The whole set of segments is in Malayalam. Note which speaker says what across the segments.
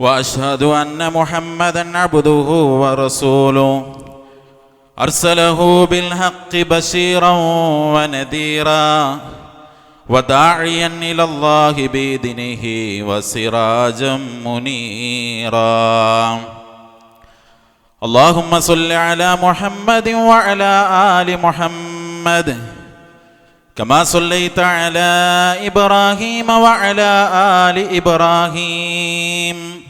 Speaker 1: وأشهد أن محمدا عبده ورسوله. أرسله بالحق بشيرا ونذيرا وداعيا إلى الله بإذنه وسراجا منيرا. اللهم صل على محمد وعلى آل محمد. كما صليت على إبراهيم وعلى آل إبراهيم.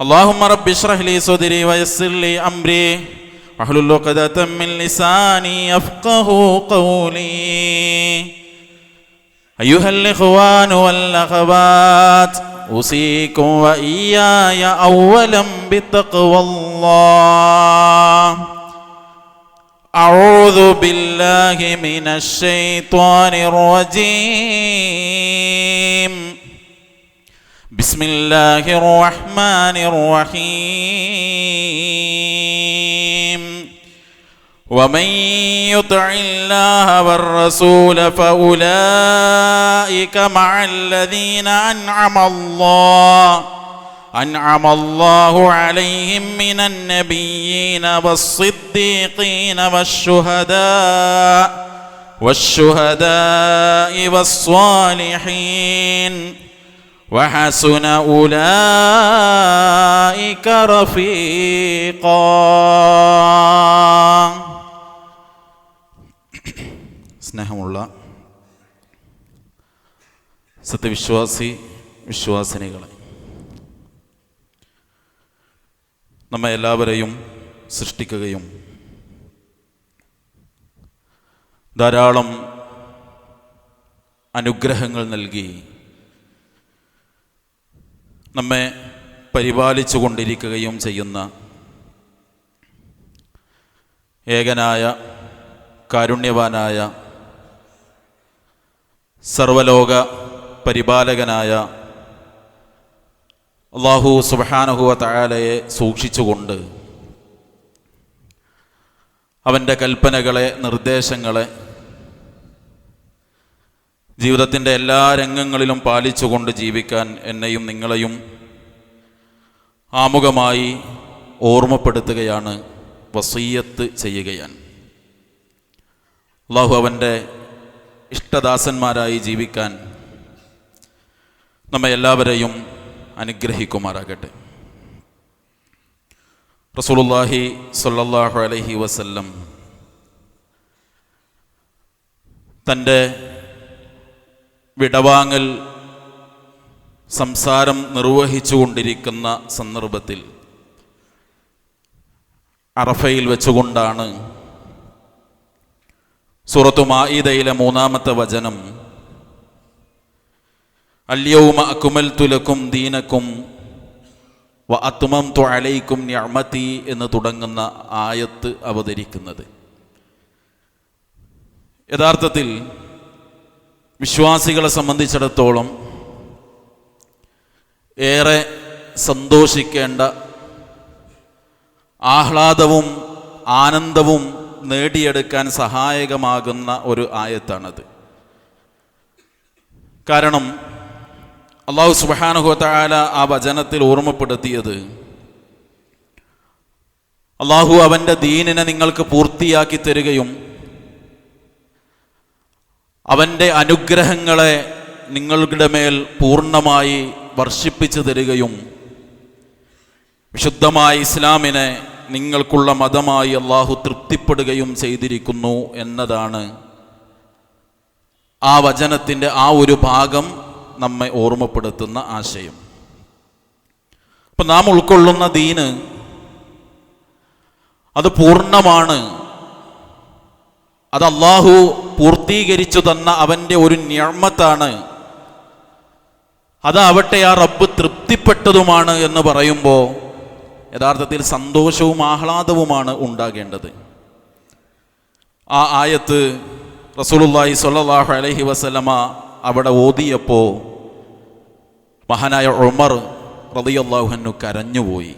Speaker 1: اللهم رب اشرح لي صدري ويسر لي أمري. واحلل عقدة من لساني يفقه قولي. أيها الإخوان والأخوات أوصيكم وإياي اولا بتقوى الله. أعوذ بالله من الشيطان الرجيم. بسم الله الرحمن الرحيم. ومن يطع الله والرسول فأولئك مع الذين أنعم الله أنعم الله عليهم من النبيين والصديقين والشهداء والشهداء والصالحين. وحسن أولئك رفيقا സ്നേഹമുള്ള സത്യവിശ്വാസി വിശ്വാസിനികളെ നമ്മെ എല്ലാവരെയും സൃഷ്ടിക്കുകയും ധാരാളം അനുഗ്രഹങ്ങൾ നൽകി നമ്മെ പരിപാലിച്ചു കൊണ്ടിരിക്കുകയും ചെയ്യുന്ന ഏകനായ കാരുണ്യവാനായ സർവലോക പരിപാലകനായ അള്ളാഹു സുബാനഹുവ തായാലയെ സൂക്ഷിച്ചുകൊണ്ട് അവന്റെ കൽപ്പനകളെ നിർദ്ദേശങ്ങളെ ജീവിതത്തിന്റെ എല്ലാ രംഗങ്ങളിലും പാലിച്ചുകൊണ്ട് ജീവിക്കാൻ എന്നെയും നിങ്ങളെയും ആമുഖമായി ഓർമ്മപ്പെടുത്തുകയാണ് വസീയത്ത് ചെയ്യുകയാണ് അള്ളാഹു അവന്റെ ഇഷ്ടദാസന്മാരായി ജീവിക്കാൻ നമ്മെ എല്ലാവരെയും അനുഗ്രഹിക്കുമാറാകട്ടെ. റസൂലുള്ളാഹി സ്വല്ലല്ലാഹു അലൈഹി വസല്ലം തന്റെ വിടവാങ്ങൽ സംസാരം നിർവഹിച്ചുകൊണ്ടിരിക്കുന്ന സന്ദർഭത്തിൽ അറഫയിൽ വെച്ചുകൊണ്ടാണ് സൂറത്തു മായിദയിലെ മൂന്നാമത്തെ വചനം അല്യൗമ അക്കുമൽ തുലക്കും ദീനക്കും വ അത്തുമം തു അലൈക്കും ഞമതി എന്ന് തുടങ്ങുന്ന ആയത്ത് അവതരിക്കുന്നത്. യഥാർത്ഥത്തിൽ വിശ്വാസികളെ സംബന്ധിച്ചിടത്തോളം ഏറെ സന്തോഷിക്കേണ്ട ആഹ്ലാദവും ആനന്ദവും നേടിയെടുക്കാൻ സഹായകമാകുന്ന ഒരു ആയത്താണത്. കാരണം അള്ളാഹു സുബാനുഹത്താല ആ വചനത്തിൽ ഓർമ്മപ്പെടുത്തിയത് അള്ളാഹു അവന്റെ ദീനിനെ നിങ്ങൾക്ക് പൂർത്തിയാക്കി തരികയും അവന്റെ അനുഗ്രഹങ്ങളെ നിങ്ങളുടെ മേൽ പൂർണമായി വർഷിപ്പിച്ചു തരികയും വിശുദ്ധമായ ഇസ്ലാമിനെ നിങ്ങൾക്കുള്ള മതമായി അള്ളാഹു തൃപ്തിപ്പെടുകയും ചെയ്തിരിക്കുന്നു എന്നതാണ് ആ വചനത്തിന്റെ ആ ഒരു ഭാഗം നമ്മെ ഓർമ്മപ്പെടുത്തുന്ന ആശയം. അപ്പം നാം ഉൾക്കൊള്ളുന്ന ദീന് അത് പൂർണമാണ്. അത് അള്ളാഹു പൂർത്തീകരിച്ചു തന്ന അവന്റെ ഒരു ഞമ്മത്താണ്. അതാവട്ടെ ആ റബ്ബ് തൃപ്തിപ്പെട്ടതുമാണ് എന്ന് പറയുമ്പോൾ യഥാർത്ഥത്തിൽ സന്തോഷവും ആഹ്ലാദവുമാണ് ഉണ്ടാകേണ്ടത്. ആ ആയത്ത് റസൂലുള്ളാഹി സ്വല്ലല്ലാഹു അലൈഹി വസല്ലമ അവിടെ ഓതിയപ്പോൾ മഹാനായ ഉമർ റളിയല്ലാഹു കരഞ്ഞുപോയി.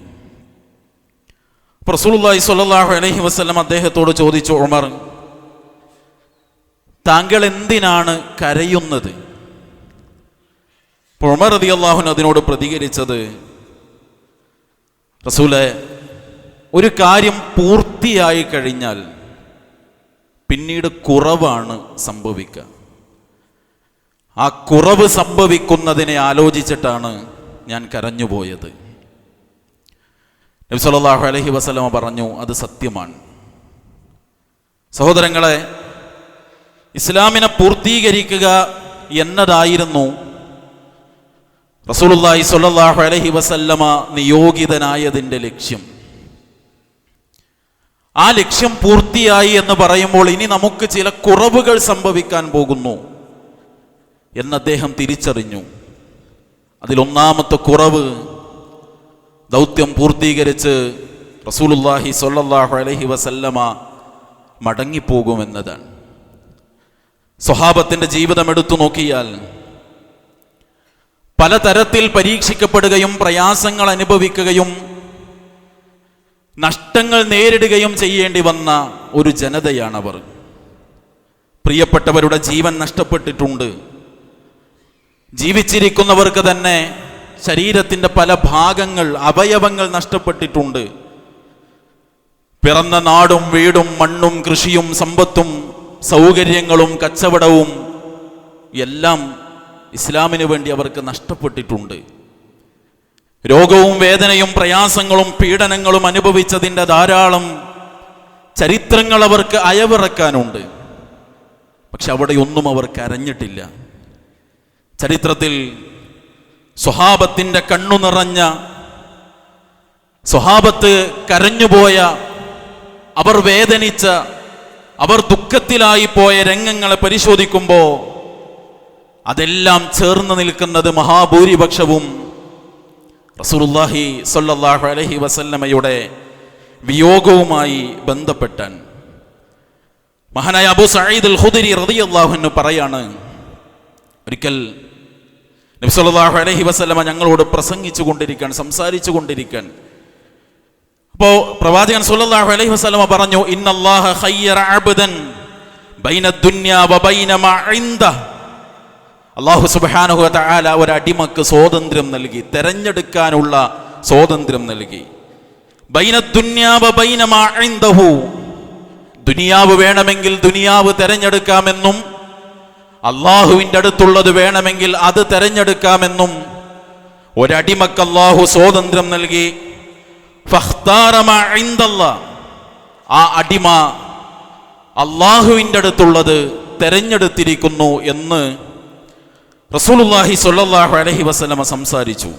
Speaker 1: റസൂലുല്ലാഹി സ്വല്ലല്ലാഹു അലൈഹി വസല്ലം അദ്ദേഹത്തോട് ചോദിച്ചു ഉമർ താങ്കൾ എന്തിനാണ് കരയുന്നത്? അപ്പോൾ റതി അള്ളാഹുൻ അതിനോട് പ്രതികരിച്ചത് റസൂലെ ഒരു കാര്യം പൂർത്തിയായി കഴിഞ്ഞാൽ പിന്നീട് കുറവാണ് സംഭവിക്കുക. ആ കുറവ് സംഭവിക്കുന്നതിനെ ആലോചിച്ചിട്ടാണ് ഞാൻ കരഞ്ഞുപോയത്. നബി അലഹി വസ്ലമ പറഞ്ഞു അത് സത്യമാണ്. സഹോദരങ്ങളെ ഇസ്ലാമിനെ പൂർത്തീകരിക്കുക എന്നതായിരുന്നു റസൂലുള്ളാഹി സ്വല്ലല്ലാഹു അലൈഹി വസല്ലമ നിയോഗിതനായതിന്റെ ലക്ഷ്യം. ആ ലക്ഷ്യം പൂർത്തിയായി എന്ന് പറയുമ്പോൾ ഇനി നമുക്ക് ചില കുറവുകൾ സംഭവിക്കാൻ പോകുന്നു എന്ന് അദ്ദേഹം തിരിച്ചറിഞ്ഞു. അതിലൊന്നാമത്തെ കുറവ് ദൗത്യം പൂർത്തീകരിച്ച് റസൂലുല്ലാഹി സ്വല്ലല്ലാഹു അലൈഹി വസല്ലമ മടങ്ങിപ്പോകുമെന്നതാണ്. സ്വഹാബത്തിന്റെ ജീവിതം എടുത്തു നോക്കിയാൽ പലതരത്തിൽ പരീക്ഷിക്കപ്പെടുകയും പ്രയാസങ്ങൾ അനുഭവിക്കുകയും നഷ്ടങ്ങൾ നേരിടുകയും ചെയ്യേണ്ടി വന്ന ഒരു ജനതയാണവർ. പ്രിയപ്പെട്ടവരുടെ ജീവൻ നഷ്ടപ്പെട്ടിട്ടുണ്ട്. ജീവിച്ചിരിക്കുന്നവർക്ക് തന്നെ ശരീരത്തിന്റെ പല ഭാഗങ്ങൾ അവയവങ്ങൾ നഷ്ടപ്പെട്ടിട്ടുണ്ട്. പിറന്ന നാടും വീടും മണ്ണും കൃഷിയും സമ്പത്തും സൗകര്യങ്ങളും കച്ചവടവും എല്ലാം ഇസ്ലാമിന് വേണ്ടി അവർക്ക് നഷ്ടപ്പെട്ടിട്ടുണ്ട്. രോഗവും വേദനയും പ്രയാസങ്ങളും പീഡനങ്ങളും അനുഭവിച്ചതിന്റെ ധാരാളം ചരിത്രങ്ങൾ അവർക്ക് അയവിറക്കാനുണ്ട്. പക്ഷെ അവിടെയൊന്നും അവർക്ക് കരഞ്ഞിട്ടില്ല ചരിത്രത്തിൽ സ്വഹാബത്തിന്റെ കണ്ണു നിറഞ്ഞ സ്വഹാബത്ത് കരഞ്ഞുപോയ അവർ വേദനിച്ച അവർ ദുഃഖത്തിലായി പോയ രംഗങ്ങളെ പരിശോധിക്കുമ്പോൾ അതെല്ലാം ചേർന്ന് നിൽക്കുന്നത് മഹാഭൂരിപക്ഷവും റസൂലുള്ളാഹി സ്വല്ലല്ലാഹു അലഹി വസല്ലമയുടെ വിയോഗവുമായി ബന്ധപ്പെട്ടാണ് മഹാനായ അബു സഈദ് അൽ ഖുദരി റളിയല്ലാഹു അൻഹു പറയാണ് ഒരിക്കൽ നബി അലഹി അലൈഹി വസല്ലമ ഞങ്ങളോട് പ്രസംഗിച്ചു കൊണ്ടിരിക്കാൻ സംസാരിച്ചു കൊണ്ടിരിക്കാൻ അപ്പോൾ പ്രവാചകൻ സല്ലല്ലാഹു അലൈഹി വസ്ലമ പറഞ്ഞു ഇന്നല്ലാഹ അബ്ദൻ ബൈന അള്ളാഹു സുബാനുഹു തആല ഒരു അടിമക്ക് സ്വാതന്ത്ര്യം നൽകി തെരഞ്ഞെടുക്കാനുള്ള സ്വാതന്ത്ര്യം നൽകി ബൈന ദുന്യാവ ബൈന ദുനിയാവ് വേണമെങ്കിൽ ദുനിയാവ് തെരഞ്ഞെടുക്കാമെന്നും അള്ളാഹുവിന്റെ അടുത്തുള്ളത് വേണമെങ്കിൽ അത് തെരഞ്ഞെടുക്കാമെന്നും ഒരടിമക്ക് അള്ളാഹു സ്വാതന്ത്ര്യം നൽകി. ആ അടിമ അള്ളാഹുവിന്റെ അടുത്തുള്ളത് തെരഞ്ഞെടുത്തിരിക്കുന്നു എന്ന് റസൂലുള്ളാഹി സൊല്ലാഹു അലഹി വസ്ലമ സംസാരിച്ചു.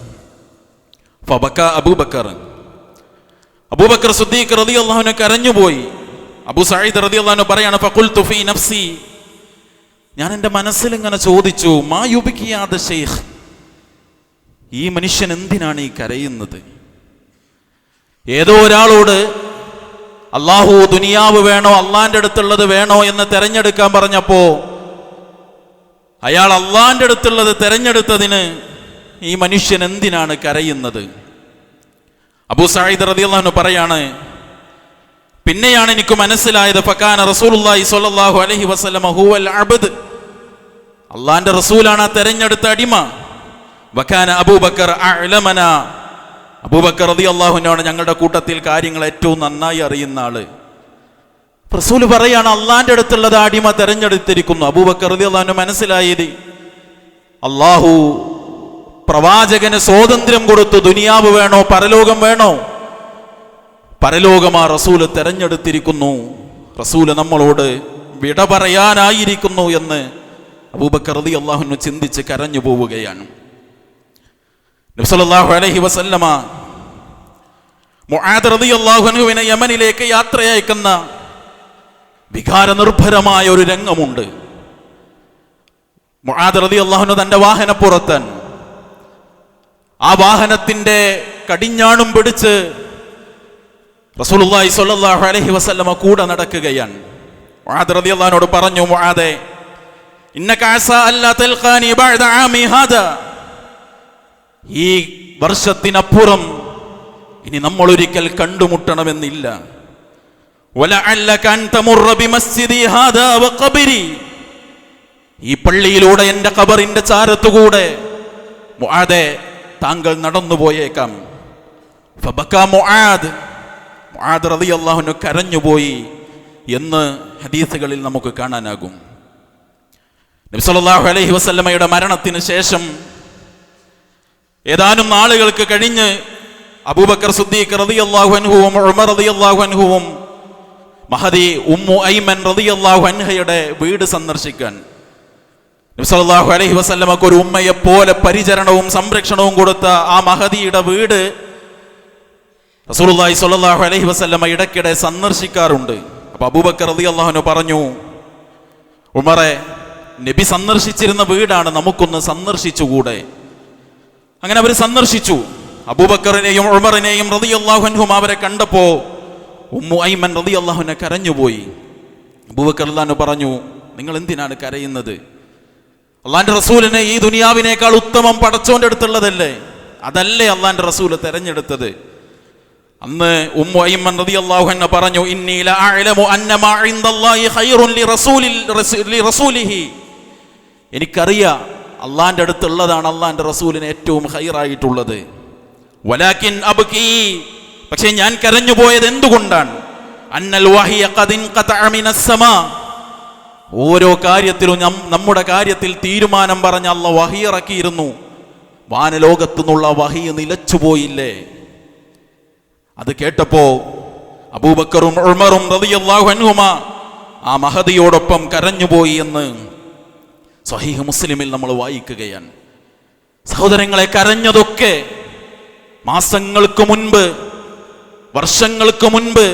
Speaker 1: ഫബക്ക അബൂബക്കർ അബൂബക്കർ സുദ്ദീഖ് റതി അള്ളാഹുവിനെ കരഞ്ഞുപോയി. അബു അബൂ റതി റളിയല്ലാഹു പറയാണ് ഫഖുൽതു തുഫി നഫ്സി. ഞാൻ എന്റെ മനസ്സിൽ ഇങ്ങനെ ചോദിച്ചു മാ യുബിക്കിയാദ് ഷെയ്ഖ് ഈ മനുഷ്യൻ എന്തിനാണ് ഈ കരയുന്നത്? ഏതോ ഒരാളോട് അള്ളാഹു ദുനിയാവ് വേണോ അള്ളാന്റെ അടുത്തുള്ളത് വേണോ എന്ന് തെരഞ്ഞെടുക്കാൻ പറഞ്ഞപ്പോ അയാൾ അള്ളാന്റെ അടുത്തുള്ളത് തെരഞ്ഞെടുത്തതിന് ഈ മനുഷ്യൻ എന്തിനാണ് കരയുന്നത്? അബൂ സായിദ് റതിയുള്ള പറയാണ് പിന്നെയാണ് എനിക്ക് മനസ്സിലായത് ഫക്കാന റസൂലുള്ളാഹി സ്വല്ലല്ലാഹു അലൈഹി വസല്ലമ ഹുവൽ അബ്ദ്. അള്ളാന്റെ റസൂലാണ് ആ തെരഞ്ഞെടുത്ത അടിമ. വക്കാന അബൂബക്കർ അബൂബക്കർ റളിയല്ലാഹുവിനാണ് ഞങ്ങളുടെ കൂട്ടത്തിൽ കാര്യങ്ങൾ ഏറ്റവും നന്നായി അറിയുന്ന ആൾ. റസൂൽ പറയാണ് അള്ളാന്റെ അടുത്തുള്ളത് അടിമ തെരഞ്ഞെടുത്തിരിക്കുന്നു. അബൂബക്കർ റളിയല്ലാഹുവിന് മനസ്സിലായത് അള്ളാഹു പ്രവാചകന് സ്വാതന്ത്ര്യം കൊടുത്തു ദുനിയാവ് വേണോ പരലോകം വേണോ? പരലോകം ആ റസൂൽ തെരഞ്ഞെടുത്തിരിക്കുന്നു. റസൂൽ നമ്മളോട് വിട പറയാനായിരിക്കുന്നു എന്ന് അബൂബക്കർ റതി അള്ളാഹുനു ചിന്തിച്ച് കരഞ്ഞു പോവുകയാണ് നബ്സല്ലാഹു അലൈഹി വസല്ലമ മുആദ് അള്ളാഹുനുവിനെ യമനിലേക്ക് യാത്രയയക്കുന്ന വികാരനിർഭരമായ ഒരു രംഗമുണ്ട്. മുആദ് റതി തന്റെ വാഹനപ്പുറത്തൻ ആ വാഹനത്തിന്റെ കടിഞ്ഞാണും പിടിച്ച് റസൂലുള്ളാഹി സ്വല്ലല്ലാഹു അലൈഹി വസല്ലമ കൂടെ നടക്കുകയാണ്. മുആദ് റളിയല്ലാഹുനോട് പറഞ്ഞു മുആദേ ഇന്നക അസ അല്ലാ തൽഖാനി ബഅദ ആമി ഹാദാ. ഈ വർഷത്തിനപ്പുറം ഇനി നമ്മൾ ഒരിക്കൽ കണ്ടുമുട്ടണമെന്നില്ല ഈ പള്ളിയിലൂടെ എന്റെ കബറിന്റെ ചാരത്തുകൂടെ മുആദേ താങ്കൾ നടന്നു പോയേക്കാം. മുആദ് മുആദ് കരഞ്ഞുപോയി എന്ന് ഹദീസുകളിൽ നമുക്ക് കാണാനാകും. നബി സല്ലല്ലാഹു അലൈഹി വസല്ലമയുടെ മരണത്തിന് ശേഷം ഏതാനും നാളുകൾക്ക് കഴിഞ്ഞ് അബൂബക്കർ സുദ്ദീഖ് റളിയല്ലാഹു അൻഹുവും ഉമർ റളിയല്ലാഹു അൻഹുവും മഹദി ഉമ്മു ഐമൻ റളിയല്ലാഹു അൻഹയുടെ വീട് സന്ദർശിക്കാൻ. നബി അലഹി വസല്ലമക്ക് ഒരു ഉമ്മയെ പോലെ പരിചരണവും സംരക്ഷണവും കൊടുത്ത ആ മഹദിയുടെ വീട് റസൂലുള്ളാഹി സ്വല്ലല്ലാഹു അലൈഹി വസല്ലമ ഇടയ്ക്കിടെ സന്ദർശിക്കാറുണ്ട്. അപ്പൊ അബൂബക്കർ റതി അള്ളാഹുനു പറഞ്ഞു ഉമറെ നബി സന്ദർശിച്ചിരുന്ന വീടാണ് നമുക്കൊന്ന് സന്ദർശിച്ചുകൂടെ? അങ്ങനെ അവർ സന്ദർശിച്ചു. അബൂബക്കറിനെയും ഉമറിനെയും റതി അൻഹും അവരെ കണ്ടപ്പോ ഉമ്മു ഐമൻ റളിയല്ലാഹുവിനെ കരഞ്ഞുപോയി. അബൂബക്കർ അല്ലാന്ന് പറഞ്ഞു നിങ്ങൾ എന്തിനാണ് കരയുന്നത്? അള്ളാന്റെ റസൂലിനെ ഈ ദുനിയാവിനേക്കാൾ ഉത്തമം പടച്ചോന്റെ അടുത്തുള്ളതല്ലേ? അതല്ലേ അള്ളാന്റെ റസൂൽ തെരഞ്ഞെടുത്തത്? അന്ന് ഉമ്മു ഐമൻ റതി അള്ളാഹു എന്നെ പറഞ്ഞു എനിക്കറിയാം അള്ളാന്റെ അടുത്തുള്ളതാണ് അള്ളാന്റെ റസൂലിന് ഏറ്റവും ഹൈറായിട്ടുള്ളത്. വലാക്കിൻ അബ്കി. പക്ഷേ ഞാൻ കരഞ്ഞു പോയത് എന്തുകൊണ്ടാണ്? അന്നൽ ഓരോ കാര്യത്തിലും നമ്മുടെ കാര്യത്തിൽ തീരുമാനം പറഞ്ഞ അല്ല വഹി ഇറക്കിയിരുന്നു. വാനലോകത്തു നിന്നുള്ള വഹി നിലച്ചുപോയില്ലേ? അത് കേട്ടപ്പോ അബൂബക്കറും ഉമറും ആ മഹതിയോടൊപ്പം കരഞ്ഞുപോയി എന്ന് സ്വഹീഹ് മുസ്ലിമിൽ നമ്മൾ വായിക്കുകയാണ്. സഹോദരങ്ങളെ കരഞ്ഞതൊക്കെ മാസങ്ങൾക്ക് മുൻപ് വർഷങ്ങൾക്ക് മുൻപ്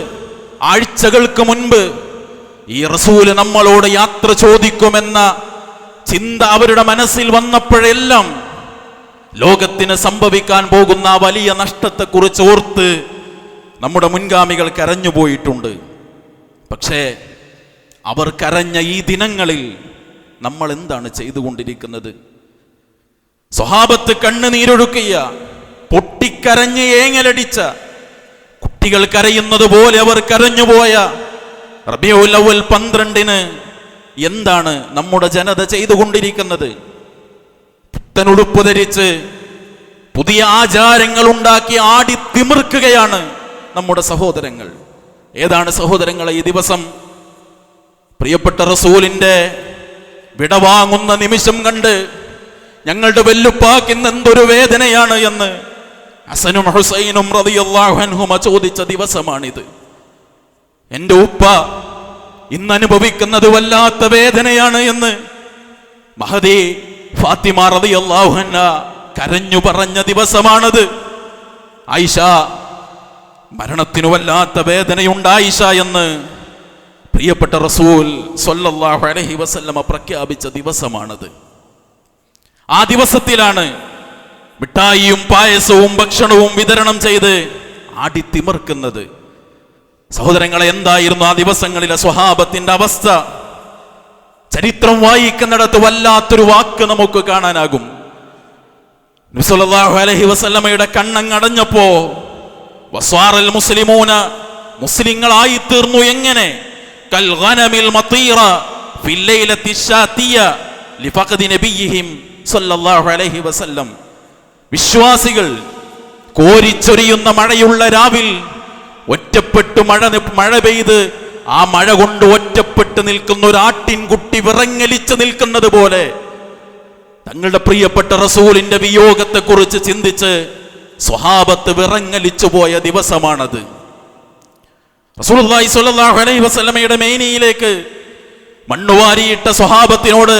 Speaker 1: ആഴ്ചകൾക്ക് മുൻപ് ഈ റസൂൽ നമ്മളോട് യാത്ര ചോദിക്കുമെന്ന ചിന്ത അവരുടെ മനസ്സിൽ വന്നപ്പോഴെല്ലാം ലോകത്തിന് സംഭവിക്കാൻ പോകുന്ന വലിയ വലിയ നഷ്ടത്തെക്കുറിച്ച് ഓർത്ത് നമ്മുടെ മുൻഗാമികൾ കരഞ്ഞുപോയിട്ടുണ്ട്. പക്ഷേ അവർ കരഞ്ഞ ഈ ദിനങ്ങളിൽ നമ്മൾ എന്താണ് ചെയ്തുകൊണ്ടിരിക്കുന്നത്? സ്വഹാബത്ത് കണ്ണുനീരൊഴുക്കിയ പൊട്ടിക്കരഞ്ഞ് ഏങ്ങലടിച്ച കുട്ടികൾ കരയുന്നത് പോലെ അവർ കരഞ്ഞുപോയ റബിയുൽ അവൽ പന്ത്രണ്ടിന് എന്താണ് നമ്മുടെ ജനത ചെയ്തുകൊണ്ടിരിക്കുന്നത്? പുത്തനുടുപ്പ് ധരിച്ച് പുതിയ ആചാരങ്ങൾ ഉണ്ടാക്കി ആടി തിമിർക്കുകയാണ് നമ്മുടെ സഹോദരങ്ങൾ. ഏതാണ് സഹോദരങ്ങളെ ഈ ദിവസം? പ്രിയപ്പെട്ട റസൂലിന്റെ വിടവാങ്ങുന്ന നിമിഷം കണ്ട് ഞങ്ങളുടെ വെല്ലുപ്പാക്കുന്ന എന്തൊരു വേദനയാണ് എന്ന് ഹസനും ഹുസൈനും റളിയല്ലാഹു അൻഹുമ ചോദിച്ച ദിവസമാണിത്. എന്റെ ഉപ്പ ഇന്ന് അനുഭവിക്കുന്നത് വല്ലാത്ത വേദനയാണ് എന്ന് മഹദി ഫാത്തിമ റളിയല്ലാഹു അൻഹ കരഞ്ഞു പറഞ്ഞ ദിവസമാണത്. ആയിഷ മരണത്തിനു വല്ലാത്ത വേദനയുണ്ട് ആയിഷ എന്ന് പ്രിയപ്പെട്ട റസൂൽ സ്വല്ലല്ലാഹു അലൈഹി വസല്ലമ പ്രഖ്യാപിച്ച ദിവസമാണത്. ആ ദിവസത്തിലാണ് മിഠായിയും പായസവും ഭക്ഷണവും വിതരണം ചെയ്ത് ആടിത്തിമർക്കുന്നത്. സഹോദരങ്ങളെ എന്തായിരുന്നു ആ ദിവസങ്ങളിലെ സ്വഹാബത്തിന്റെ അവസ്ഥ? ചരിത്രം വായിക്കുന്നിടത്ത് വല്ലാത്തൊരു വാക്ക് നമുക്ക് കാണാനാകും. നബി സല്ലല്ലാഹു അലൈഹി വസല്ലമയുടെ കണ്ണങ്ങടഞ്ഞപ്പോ വസ്വാറൽ മുസ്ലിമൂന മുസ്ലിങ്ങളായി തീർന്നു എങ്ങനെ? ലിഫഖദി അലൈഹി വസല്ലം. വിശ്വാസികൾ കോരിച്ചൊരിയുന്ന മഴയുള്ള രാവിൽ ഒറ്റപ്പെട്ട് മഴ മഴ പെയ്ത് ആ മഴ കൊണ്ട് ഒറ്റപ്പെട്ട് നിൽക്കുന്ന ഒരു ആട്ടിൻകുട്ടി വിറങ്ങലിച്ച് നിൽക്കുന്നത് പോലെ തങ്ങളുടെ പ്രിയപ്പെട്ട റസൂലിന്റെ വിയോഗത്തെക്കുറിച്ച് ചിന്തിച്ച് സ്വഹാബത്ത് വിറങ്ങലിച്ചു പോയ ദിവസമാണത്. റസൂലുള്ളാഹി സ്വല്ലല്ലാഹു അലൈഹി വസല്ലമയുടെ മേനിയിലേക്ക് മണ്ണുവാരിയിട്ട സ്വഹാബത്തിനോട്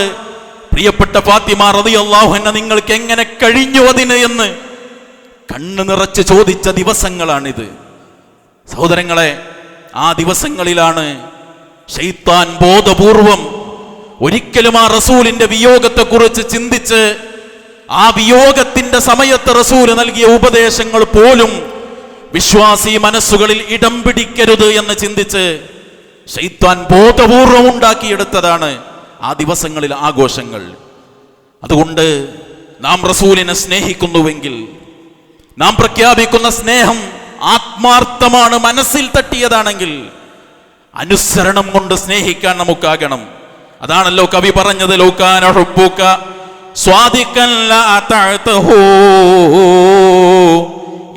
Speaker 1: പ്രിയപ്പെട്ട ഫാത്തിമ റളിയല്ലാഹു അൻഹ നിങ്ങൾക്ക് എങ്ങനെ കഴിഞ്ഞു അതിന് എന്ന് കണ്ണ് നിറച്ച് ചോദിച്ച ദിവസങ്ങളാണിത്. സഹോദരങ്ങളെ ആ ദിവസങ്ങളിലാണ് ഷെയ്ത്താൻ ബോധപൂർവം ഒരിക്കലും ആ റസൂലിന്റെ വിയോഗത്തെക്കുറിച്ച് ചിന്തിച്ച് ആ വിയോഗത്തിന്റെ സമയത്ത് റസൂൽ നൽകിയ ഉപദേശങ്ങൾ പോലും വിശ്വാസി മനസ്സുകളിൽ ഇടം പിടിക്കരുത് എന്ന് ചിന്തിച്ച് ഷെയ്ത്താൻ ബോധപൂർവം ഉണ്ടാക്കിയെടുത്തതാണ് ആ ദിവസങ്ങളിൽ ആഘോഷങ്ങൾ. അതുകൊണ്ട് നാം റസൂലിനെ സ്നേഹിക്കുന്നുവെങ്കിൽ നാം പ്രഖ്യാപിക്കുന്ന സ്നേഹം ആത്മാർത്ഥമാണ് മനസ്സിൽ തട്ടിയതാണെങ്കിൽ അനുസരണം കൊണ്ട് സ്നേഹിക്കാൻ നമുക്കാകണം. അതാണല്ലോ കവി പറഞ്ഞത് ലൗകാന സ്വാദിക്കല്ല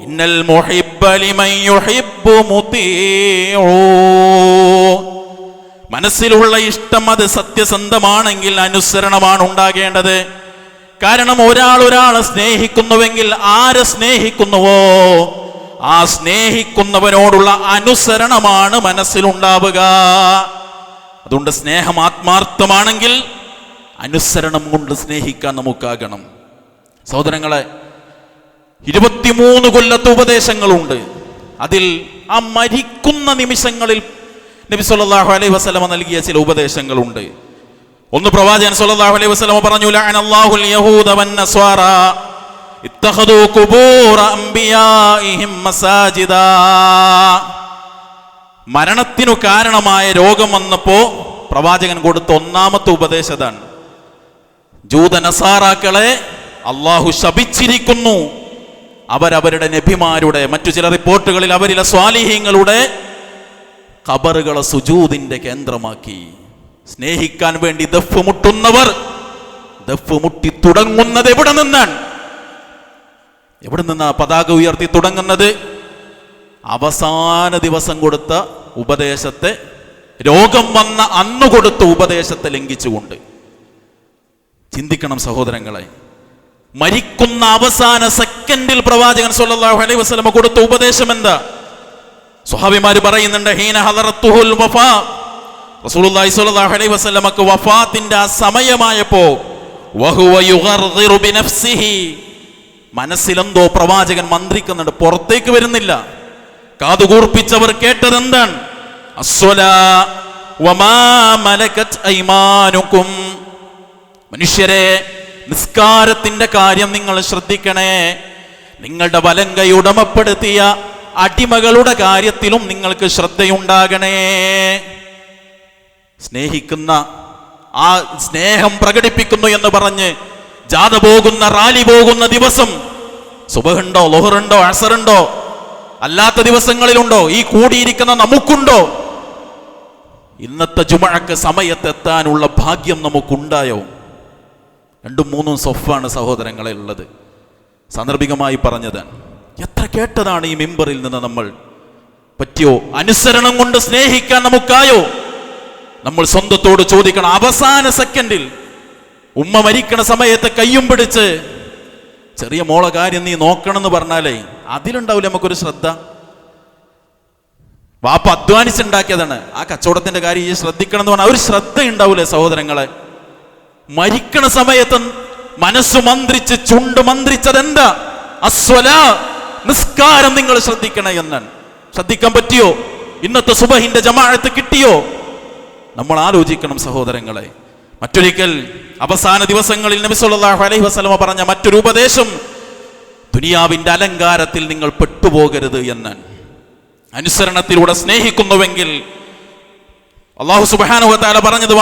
Speaker 1: ഇന്നൽ മുതീഉ മനസ്സിലുള്ള ഇഷ്ടം അത് സത്യസന്ധമാണെങ്കിൽ അനുസരണമാണ് ഉണ്ടാകേണ്ടത്. കാരണം ഒരാൾ ഒരാളെ സ്നേഹിക്കുന്നുവെങ്കിൽ ആരെ സ്നേഹിക്കുന്നുവോ? ആ സ്നേഹിക്കുന്നവനോടുള്ള അനുസരണമാണ് മനസ്സിലുണ്ടാവുക. അതുകൊണ്ട് സ്നേഹം ആത്മാർത്ഥമാണെങ്കിൽ അനുസരണം കൊണ്ട് സ്നേഹിക്കാൻ നമുക്കാകണം. സഹോദരങ്ങളെ ഇരുപത്തിമൂന്ന് കൊല്ലത്തെ ഉപദേശങ്ങളുണ്ട്. അതിൽ ആ മരിക്കുന്ന നിമിഷങ്ങളിൽ നബി സല്ലല്ലാഹു അലൈഹി വസ്ലമ നൽകിയ ചില ഉപദേശങ്ങളുണ്ട്. ഒന്ന് പ്രവാചകൻ സല്ലല്ലാഹു അലൈഹി വസ്ലമ പറഞ്ഞു മരണത്തിനു കാരണമായ രോഗം വന്നപ്പോ പ്രവാചകൻ കൊടുത്ത ഒന്നാമത്തെ ഉപദേശതാണ് ജൂത നസാറാക്കളെ അള്ളാഹു ശപിച്ചിരിക്കുന്നു. അവരവരുടെ നബിമാരുടെ മറ്റു ചില റിപ്പോർട്ടുകളിൽ അവരിലെ സ്വാലിഹ്യങ്ങളുടെ ഖബറുകളെ സുജൂദിന്റെ കേന്ദ്രമാക്കി. സ്നേഹിക്കാൻ വേണ്ടി ദഫ് മുട്ടുന്നവർ ദഫ് മുട്ടി തുടങ്ങുന്നത് എവിടെ നിന്നാണ്? എവിടെ നിന്നാ പതാക ഉയർത്തി തുടങ്ങുന്നത്? അവസാന ദിവസം കൊടുത്ത ഉപദേശത്തെ രോഗം വന്ന അന്ന് കൊടുത്ത ഉപദേശത്തെ ലംഘിച്ചുകൊണ്ട്. ചിന്തിക്കണം സഹോദരങ്ങളെ മരിക്കുന്ന അവസാന സെക്കൻഡിൽ പ്രവാചകൻ സല്ലല്ലാഹു അലൈഹി വസല്ലമ കൊടുത്ത ഉപദേശം എന്താ? സ്വഹാബിമാര് പറയുന്നുണ്ട് ഹീന ഹദറത്തുഹുൽ വഫാ. റസൂലുള്ളാഹി സ്വല്ലല്ലാഹു അലൈഹി വസല്ലമക്ക് വഫാത്തിന്റെ ആ സമയമായപ്പോ വഹുവ യുഗർദിറു ബിനഫ്സിഹി. മനസ്സിലെന്തോ പ്രവാചകൻ മന്ത്രിക്കുന്നുണ്ട് പുറത്തേക്ക് വരുന്നില്ല. കാതുകൂർപ്പിച്ചവർ കേട്ടത് എന്താണ്? മനുഷ്യരെ നിസ്കാരത്തിന്റെ കാര്യം നിങ്ങൾ ശ്രദ്ധിക്കണേ. നിങ്ങളുടെ വലങ്കൈ ഉടമപ്പെടുത്തിയ അടിമകളുടെ കാര്യത്തിലും നിങ്ങൾക്ക് ശ്രദ്ധയുണ്ടാകണേ. സ്നേഹിക്കുന്ന ആ സ്നേഹം പ്രകടിപ്പിക്കുന്നു എന്ന് പറഞ്ഞ് ജാഥ പോകുന്ന റാലി പോകുന്ന ദിവസം സുബഹുണ്ടോ ലോഹറുണ്ടോ അസറുണ്ടോ? അല്ലാത്ത ദിവസങ്ങളിലുണ്ടോ? ഈ കൂടിയിരിക്കുന്ന നമുക്കുണ്ടോ? ഇന്നത്തെ ജുമഴക്ക് സമയത്തെത്താനുള്ള ഭാഗ്യം നമുക്കുണ്ടായോ? രണ്ടും മൂന്നും സൊഫാണ് സഹോദരങ്ങളെ ഉള്ളത്. സാന്ദർഭികമായി പറഞ്ഞതാണ് എത്ര കേട്ടതാണ് ഈ മെമ്പറിൽ നിന്ന് നമ്മൾ? പറ്റിയോ? അനുസരണം കൊണ്ട് സ്നേഹിക്കാൻ നമുക്കായോ? നമ്മൾ സ്വന്തത്തോട് ചോദിക്കണം. അവസാന സെക്കൻഡിൽ ഉമ്മ മരിക്കണ സമയത്ത് കയ്യും പിടിച്ച് ചെറിയ മോളെ കാര്യം നീ നോക്കണം എന്ന് പറഞ്ഞാലേ അതിലുണ്ടാവില്ല നമുക്കൊരു ശ്രദ്ധ. വാപ്പ അധ്വാനിച്ചുണ്ടാക്കിയതാണ്. ആ കച്ചവടത്തിന്റെ കാര്യം ഈ ശ്രദ്ധിക്കണം എന്ന് പറഞ്ഞാൽ ഒരു ശ്രദ്ധ ഉണ്ടാവൂലേ സഹോദരങ്ങളെ? മരിക്കണ സമയത്ത് മനസ്സ് മന്ത്രിച്ച് ചുണ്ട് മന്ത്രിച്ചത് എന്താ അസ്വല നിസ്കാരം നിങ്ങൾ ശ്രദ്ധിക്കണേ എന്നാണ് ശ്രദ്ധിക്കാൻ പറ്റിയോ? ഇന്നത്തെ സുബഹിന്റെ ജമാഴത്ത് കിട്ടിയോ? നമ്മൾ ആലോചിക്കണം സഹോദരങ്ങളെ. മറ്റൊരിക്കൽ അവസാന ദിവസങ്ങളിൽ നബി സല്ലല്ലാഹു അലൈഹി വസല്ലമ പറഞ്ഞ മറ്റൊരു ഉപദേശം ദുനിയാവിന്റെ അലങ്കാരത്തിൽ നിങ്ങൾ പെട്ടുപോകരുത് എന്നൻ അനുസരണത്തിലൂടെ സ്നേഹിക്കുന്നുവെങ്കിൽ അള്ളാഹു സുബ്ഹാനഹു വതആല പറഞ്ഞത്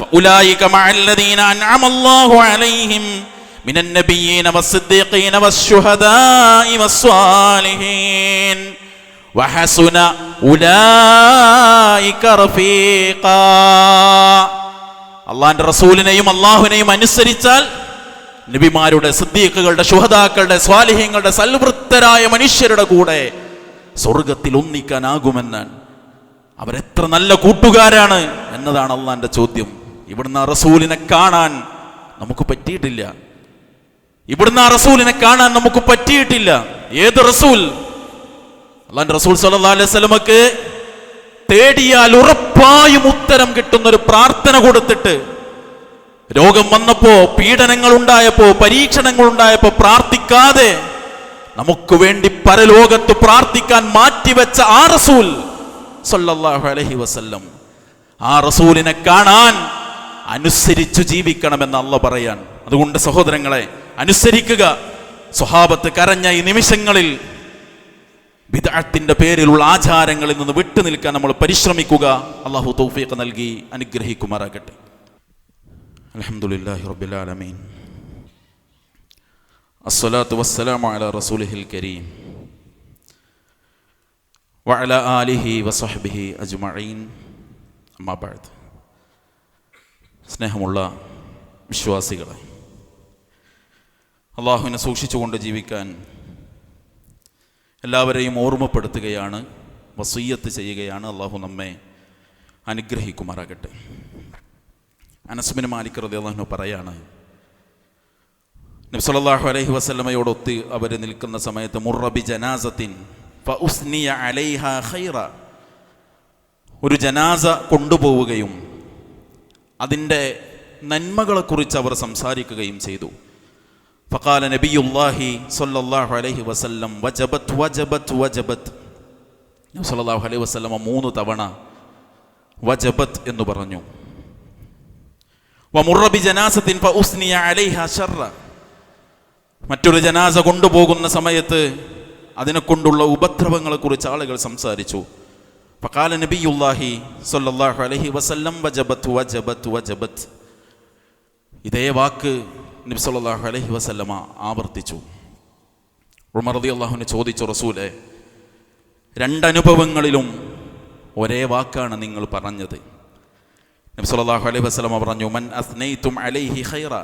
Speaker 1: വമൻ مع الذين أنعم الله അൻഅമ അല്ലാഹു അലൈഹിം والصديقين والشهداء വസ്സിദ്ദീഖീന وحسن أولئك. അള്ളാന്റെ റസൂലിനെയും അള്ളാഹുവിനെയും അനുസരിച്ചാൽ നബിമാരുടെ സിദ്ദീഖുകളുടെ ശുഹദാക്കളുടെ സ്വാലിഹ്യങ്ങളുടെ സൽവൃത്തരായ മനുഷ്യരുടെ കൂടെ സ്വർഗത്തിൽ ഒന്നിക്കാനാകുമെന്ന് അവരെത്ര നല്ല കൂട്ടുകാരാണ് എന്നതാണ് അള്ളാന്റെ ചോദ്യം. ഇവിടുന്ന് റസൂലിനെ കാണാൻ നമുക്ക് പറ്റിയിട്ടില്ല. ഇവിടുന്ന് റസൂലിനെ കാണാൻ നമുക്ക് പറ്റിയിട്ടില്ല. ഏത് റസൂൽ? അള്ളാന്റെ റസൂൽ സല്ലല്ലാഹു അലൈഹി തേടിയാൽ ഉറപ്പായും ഉത്തരം കിട്ടുന്ന ഒരു പ്രാർത്ഥന കൊടുത്തിട്ട് രോഗം വന്നപ്പോ പീഡനങ്ങൾ ഉണ്ടായപ്പോ പരീക്ഷണങ്ങൾ ഉണ്ടായപ്പോ പ്രാർത്ഥിക്കാതെ നമുക്ക് വേണ്ടി പരലോകത്ത് പ്രാർത്ഥിക്കാൻ മാറ്റിവെച്ച ആ റസൂൽ സല്ലല്ലാഹു അലൈഹി വസല്ലം. ആ റസൂലിനെ കാണാൻ അനുസരിച്ചു ജീവിക്കണമെന്ന് അല്ല പറയാൻ അതുകൊണ്ട് സഹോദരങ്ങളെ അനുസരിക്കുക. സ്വഹാബത്ത് കരഞ്ഞ ഈ നിമിഷങ്ങളിൽ വിദാഴത്തിന്റെ പേരിലുള്ള ആചാരങ്ങളിൽ നിന്ന് വിട്ടു നിൽക്കാൻ നമ്മൾ പരിശ്രമിക്കുക. അള്ളാഹു തൗഫീഖ് നൽകി അനുഗ്രഹിക്കുമാറാകട്ടെ. അൽഹംദുലില്ലാഹി റബ്ബിൽ ആലമീൻ. അസ്സലാത്തു വസ്സലാമു അലാ റസൂലിഹിൽ കരീം. വഅല ആലിഹി വസഹബിഹി അജ്മഈൻ. അമ്മാ സ്നേഹമുള്ള വിശ്വാസികളെ അള്ളാഹുവിനെ സൂക്ഷിച്ചുകൊണ്ട് ജീവിക്കാൻ എല്ലാവരെയും ഓർമ്മപ്പെടുത്തുകയാണ് വസീയത്ത് ചെയ്യുകയാണ് അള്ളാഹു നമ്മെ അനുഗ്രഹിക്കുമാറാകട്ടെ. അനസ്മിന് മാലിക് അള്ളാഹു പറയാണ് നബ്സലാഹു അലൈഹി വസ്ലമയോടൊത്ത് അവർ നിൽക്കുന്ന സമയത്ത് മുറബി ജനാസത്തിൻ ഒരു ജനാസ കൊണ്ടുപോവുകയും അതിന്റെ നന്മകളെക്കുറിച്ച് അവർ സംസാരിക്കുകയും ചെയ്തു. ഫക്കാല നബിയുല്ലാഹി സൊല്ലാഹു അലഹി വസല്ലം വജബത്ത് വജബത്ത് വജബത്ത് സല്ലാഹു അലൈഹി വസ്ലമ മൂന്ന് തവണ വജബത്ത് എന്ന് പറഞ്ഞു. വമുറബി ജനാസത്തിൻ ഫഉസ്നിയ അലൈഹ ഷർറ. മറ്റൊരു ജനാസ കൊണ്ടുപോകുന്ന സമയത്ത് അതിനെക്കൊണ്ടുള്ള ഉപദ്രവങ്ങളെക്കുറിച്ച് ആളുകൾ സംസാരിച്ചു. ആളുകൾ نبي الله صلى സ്വല്ലല്ലാഹു അലൈഹി വസല്ലം وجبت وجبت وجبت. ഇതേ വാക്ക് നബി സല്ലല്ലാഹു അലൈഹി വസല്ലമ ആവർത്തിച്ചു. ഉമർ റളിയല്ലാഹുവിനെ ചോദിച്ചു റസൂലെ രണ്ടനുഭവങ്ങളിലും ഒരേ വാക്കാണ് നിങ്ങൾ പറഞ്ഞത്. നബി സല്ലല്ലാഹു അലൈഹി വസല്ലമ പറഞ്ഞു മൻ അസ്നൈതും അലൈഹി ഖൈറ.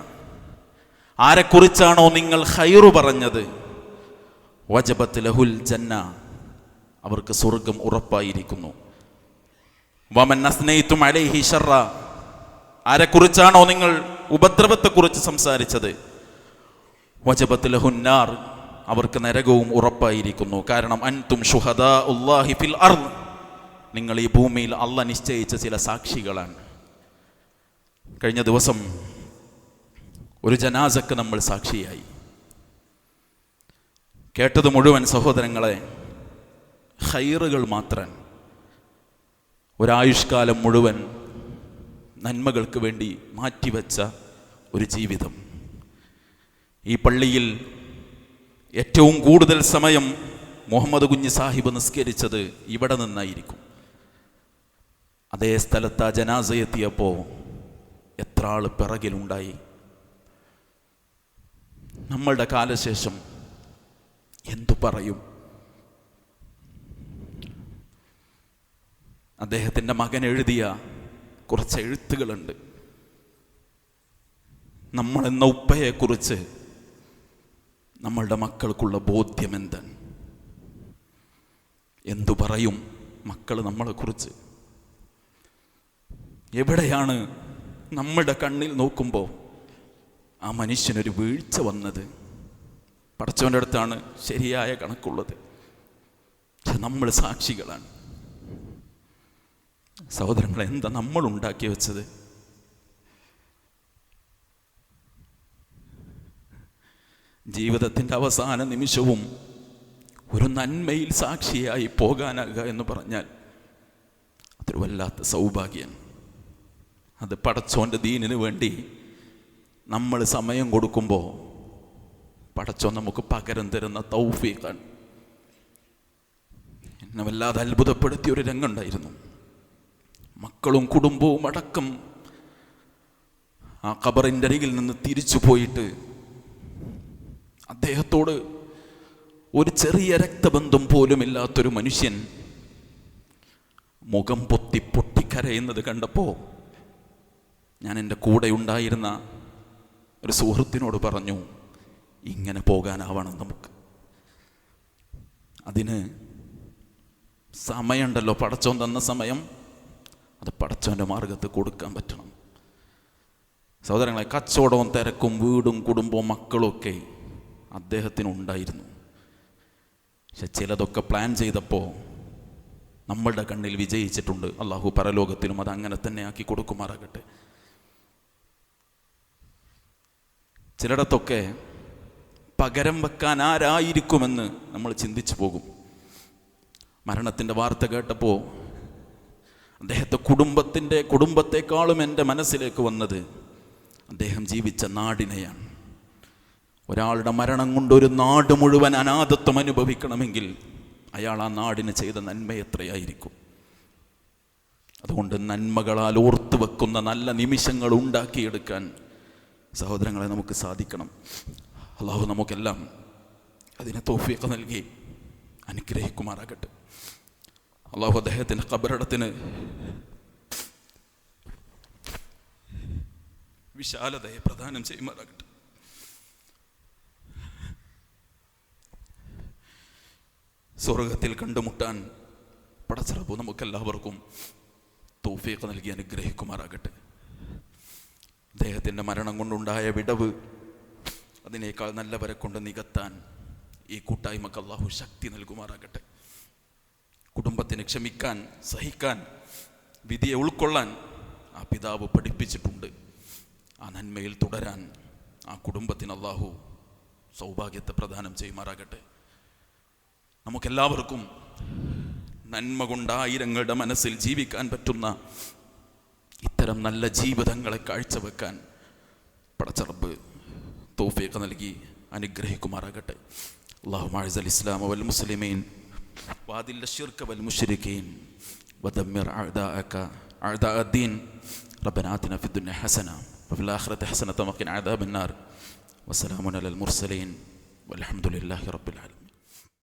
Speaker 1: ആരെക്കുറിച്ചാണോ നിങ്ങൾ ഖൈറു പറഞ്ഞത്? വജബത്ത് ലഹുൽ ജന്ന. അവർക്ക് സ്വർഗം ഉറപ്പായിരിക്കുന്നു. വമൻ അസ്നൈതും അലൈഹി ഷറ ആരെക്കുറിച്ചാണോ നിങ്ങൾ ഉപദ്രവത്തെക്കുറിച്ച് സംസാരിച്ചത്? വജബത്ത് ലഹുന്നാർ അവർക്ക് നരകവും ഉറപ്പായിരിക്കുന്നു. കാരണം അൻതും ഷുഹദ ഉല്ലാഹി ഫിൽ അർ നിങ്ങൾ ഈ ഭൂമിയിൽ അല്ല നിശ്ചയിച്ച ചില സാക്ഷികളാണ്. കഴിഞ്ഞ ദിവസം ഒരു ജനാസക്ക് നമ്മൾ സാക്ഷിയായി. കേട്ടത് മുഴുവൻ സഹോദരങ്ങളെ ഹൈറുകൾ മാത്രം. ഒരായുഷ്കാലം മുഴുവൻ നന്മകൾക്ക് വേണ്ടി മാറ്റിവെച്ച ഒരു ജീവിതം. ഈ പള്ളിയിൽ ഏറ്റവും കൂടുതൽ സമയം മുഹമ്മദ് കുഞ്ഞി സാഹിബ് നിസ്കരിച്ചത് ഇവിടെ നിന്നായിരിക്കും. അതേ സ്ഥലത്ത് ആ ജനാസ എത്തിയപ്പോൾ എത്ര ആൾ പിറകിലുണ്ടായി. നമ്മളുടെ കാലശേഷം എന്തു പറയും? അദ്ദേഹത്തിന്റെ മകൻ എഴുതിയ കുറച്ച് എഴുത്തുകളുണ്ട്. നമ്മൾ എന്ന ഉപ്പയെക്കുറിച്ച് നമ്മളുടെ മക്കൾക്കുള്ള ബോധ്യം എന്താണ്? എന്തു പറയും മക്കൾ നമ്മളെക്കുറിച്ച്? എവിടെയാണ് നമ്മുടെ കണ്ണിൽ നോക്കുമ്പോൾ ആ മനുഷ്യനൊരു വീഴ്ച വന്നത്? പഠിച്ചവന്റെ അടുത്താണ് ശരിയായ കണക്കുള്ളത്. നമ്മൾ സാക്ഷികളാണ്. സഹോദരങ്ങൾ എന്താ നമ്മൾ ഉണ്ടാക്കി വെച്ചത്? ജീവിതത്തിന്റെ അവസാന നിമിഷവും ഒരു നന്മയിൽ സാക്ഷിയായി പോകാനാകുക എന്ന് പറഞ്ഞാൽ അതൊരു വല്ലാത്ത സൗഭാഗ്യം. അത് പടച്ചോന്റെ ദീനിന് വേണ്ടി നമ്മൾ സമയം കൊടുക്കുമ്പോൾ പടച്ചോൻ നമുക്ക് പകരം തരുന്ന തൗഫീഖാണ്. എന്നെ വല്ലാതെ അത്ഭുതപ്പെടുത്തിയ ഒരു രംഗമുണ്ടായിരുന്നു മക്കളും കുടുംബവും അടക്കം ആ ഖബറിന്റെ അരികിൽ നിന്ന് തിരിച്ചു പോയിട്ട് അദ്ദേഹത്തോട് ഒരു ചെറിയ രക്തബന്ധം പോലും ഇല്ലാത്തൊരു മനുഷ്യൻ മുഖം പൊത്തി പൊട്ടിക്കരയുന്നത് കണ്ടപ്പോൾ ഞാൻ എന്റെ കൂടെ ഉണ്ടായിരുന്ന ഒരു സുഹൃത്തിനോട് പറഞ്ഞു ഇങ്ങനെ പോകാനാവണം നമുക്ക്. അതിന് സമയമുണ്ടല്ലോ പടച്ചോൻ തന്ന സമയം. അത് പടച്ചവന്റെ മാർഗത്ത് കൊടുക്കാൻ പറ്റണം. സഹോദരങ്ങളെ കച്ചവടവും തിരക്കും വീടും കുടുംബവും മക്കളും ഒക്കെ അദ്ദേഹത്തിന് ഉണ്ടായിരുന്നു പക്ഷെ ചിലതൊക്കെ പ്ലാൻ ചെയ്തപ്പോൾ നമ്മളുടെ കണ്ണിൽ വിജയിച്ചിട്ടുണ്ട്. അള്ളാഹു പരലോകത്തിലും അത് അങ്ങനെ തന്നെ ആക്കി കൊടുക്കുമാറാകട്ടെ. ചിലയിടത്തൊക്കെ പകരം വെക്കാൻ ആരായിരിക്കുമെന്ന് നമ്മൾ ചിന്തിച്ചു പോകും. മരണത്തിന്റെ വാർത്ത കേട്ടപ്പോൾ അദ്ദേഹത്തെ കുടുംബത്തിന്റെ കുടുംബത്തെക്കാളും എന്റെ മനസ്സിലേക്ക് വന്നത് അദ്ദേഹം ജീവിച്ച നാടിനെയാണ്. ഒരാളുടെ മരണം കൊണ്ട് ഒരു നാട് മുഴുവൻ അനാഥത്വം അനുഭവിക്കണമെങ്കിൽ അയാൾ ആ നാടിന് ചെയ്ത നന്മ എത്രയായിരിക്കും? അതുകൊണ്ട് നന്മകളാൽ ഓർത്തു വെക്കുന്ന നല്ല നിമിഷങ്ങൾ ഉണ്ടാക്കിയെടുക്കാൻ സഹോദരങ്ങളെ നമുക്ക് സാധിക്കണം. അള്ളാഹു നമുക്കെല്ലാം അതിനെ തോഫിയൊക്കെ നൽകി അനുഗ്രഹിക്കുമാറാകട്ടെ. അള്ളാഹു അദ്ദേഹത്തിന്റെ കബറിടത്തിന് വിശാലതയെ പ്രദാനം ചെയ്യുമാറാകട്ടെ. സ്വർഗത്തിൽ കണ്ടുമുട്ടാൻ പടച്ചിറപ്പു നമുക്കെല്ലാവർക്കും തോഫിയൊക്കെ നൽകി അനുഗ്രഹിക്കുമാറാകട്ടെ. അദ്ദേഹത്തിന്റെ മരണം കൊണ്ടുണ്ടായ വിടവ് അതിനേക്കാൾ നല്ലവരെ കൊണ്ട് നികത്താൻ ഈ കൂട്ടായ്മക്ക് അള്ളാഹു ശക്തി നൽകുമാറാകട്ടെ. കുടുംബത്തിന് ക്ഷമിക്കാൻ സഹിക്കാൻ വിധിയെ ഉൾക്കൊള്ളാൻ ആ പിതാവ് പഠിപ്പിച്ചിട്ടുണ്ട്. ആ നന്മയിൽ തുടരാൻ ആ കുടുംബത്തിന് അള്ളാഹു സൗഭാഗ്യത്തെ പ്രദാനം ചെയ്യുമാറാകട്ടെ. നമുക്കെല്ലാവർക്കും നന്മ കൊണ്ട് ആയിരങ്ങളുടെ മനസ്സിൽ ജീവിക്കാൻ പറ്റുന്ന ഇത്തരം നല്ല ജീവിതങ്ങളെ കാഴ്ചവെക്കാൻ പടച്ചറബ് തോഫിയൊക്കെ നൽകി അനുഗ്രഹിക്കുമാറാകട്ടെ. അള്ളാഹു മാഴ്സൽ ഇസ്ലാം വൽ മുസ്ലിമീൻ. وأذل الشرك والمشركين. ودمر أعداءك. أعداء الدين. ربنا آتنا في الدنيا حسنة وفي الآخرة حسنة وقنا عذاب النار. وسلام على المرسلين. والحمد لله رب العالمين.